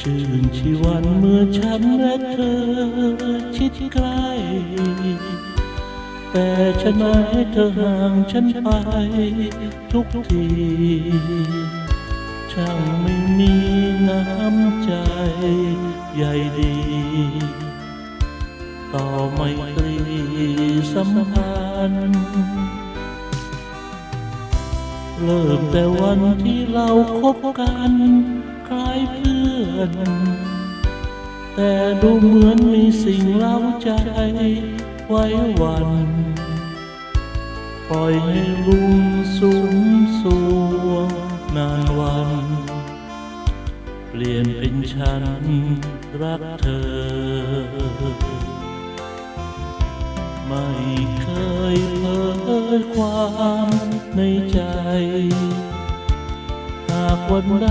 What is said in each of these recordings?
ชื่นชีวันเมื่อฉันและเธอชิดใกล้แต่ฉันไม่ให้เธอห่างฉันไปทุกทีช่างไม่มีน้ำใจใหญ่ดี ต่อไม่ตรีสัมพันธ์ เริ่มแต่วันที่เราคบกันคล้ายเพื่อน แต่ดูเหมือนมีสิ่งเล้าใจไว้วันปล่อยให้รุ่งสุมสวงนานวัน เปลี่ยนเป็นฉันรักเธอ ไม่เคยเผยความ ในใจ หากวันใด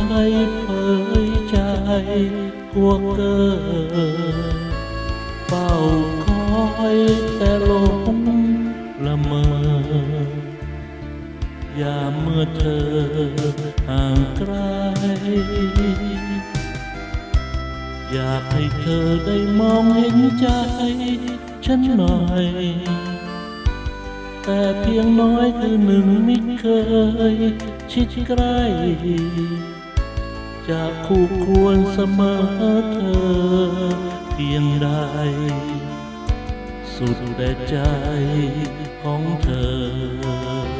เผยใจพวกเธอเฝ้าคอยแต่ลงละเมอยามเมื่อเธอห่างไกล อยากให้เธอได้มองเห็นใจ ฉันหน่อย แต่เพียงน้อยคือหนึ่งไม่เคย ชิดใกล้จะคู่ควรเสมอเธอเพียงใด สุดแต่ใจของเธอ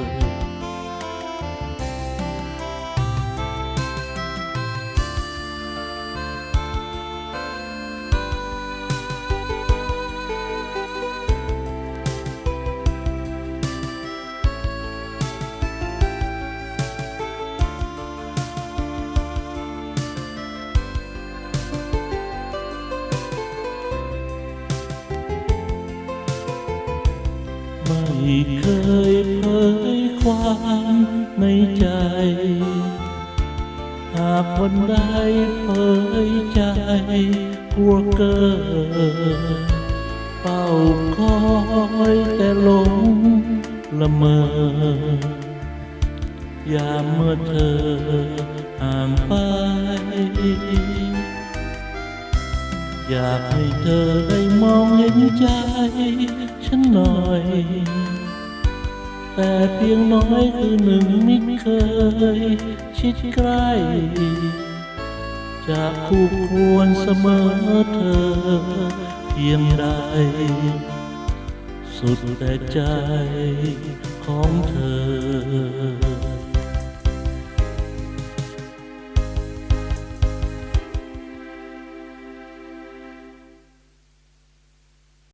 ไม่เคยเผยความในใจ หากวันใดเผยใจกลัวเกินเฝ้าคอยแต่หลงละเมอยามเมื่อเธอห่างไป อยากให้เธอได้มองเห็นใจฉันหน่อย แต่เพียงน้อยคือหนึ่งไม่เคย ชิดใกล้ จะคู่ควรเสมอเธอเพียงใด สุดแต่ใจของเธอ